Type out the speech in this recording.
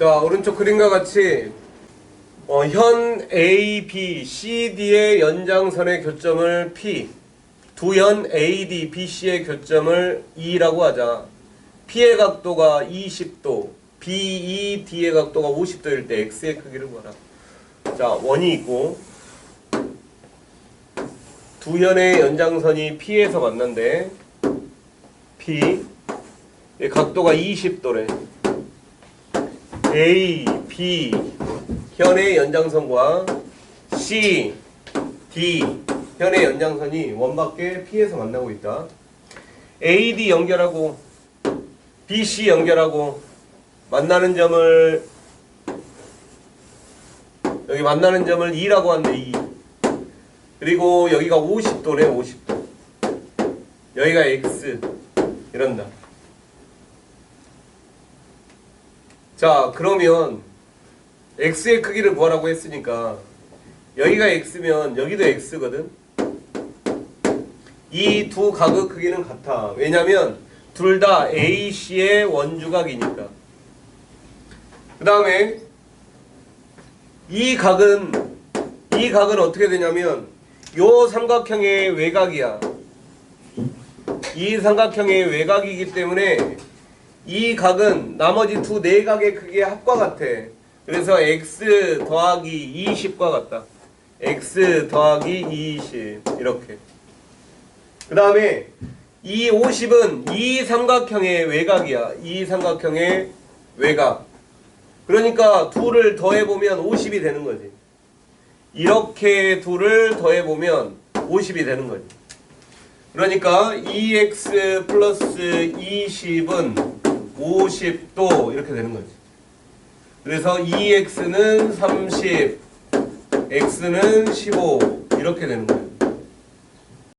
자, 오른쪽 그림과 같이 어, 현 A, B, C, D의 연장선의 교점을 P, 두 현 A, D, B, C의 교점을 E라고 하자. P의 각도가 20도, B, E, D의 각도가 50도일 때 X의 크기를 구하라. 자, 원이 있고 두 현의 연장선이 P에서 만난대. P, 이 각도가 20도래. A, B, 현의 연장선과 C, D, 현의 연장선이 원밖에 P에서 만나고 있다. AD 연결하고 BC 연결하고 만나는 점을 여기 만나는 점을 2라고 하는데 2. 그리고 여기가 50도네 50도. 여기가 X 이런다. 자 그러면 x의 크기를 구하라고 했으니까 여기가 x면 여기도 x거든. 이 두 각의 크기는 같아. 왜냐면 둘 다 AC의 원주각이니까. 그 다음에 이 각은 이 각은 어떻게 되냐면 요 삼각형의 외곽이야. 이 삼각형의 외곽이기 때문에 이 각은 나머지 두 내각의 크기의 합과 같아. 그래서 x 더하기 20과 같다. x 더하기 20 이렇게. 그 다음에 이 50은 이 삼각형의 외곽이야. 이 삼각형의 외곽. 그러니까 둘을 더해보면 50이 되는 거지. 이렇게 둘을 더해보면 50이 되는 거지. 그러니까 2x 플러스 20은 50도 이렇게 되는 거지. 그래서 2x는 30, x는 15 이렇게 되는 거예요.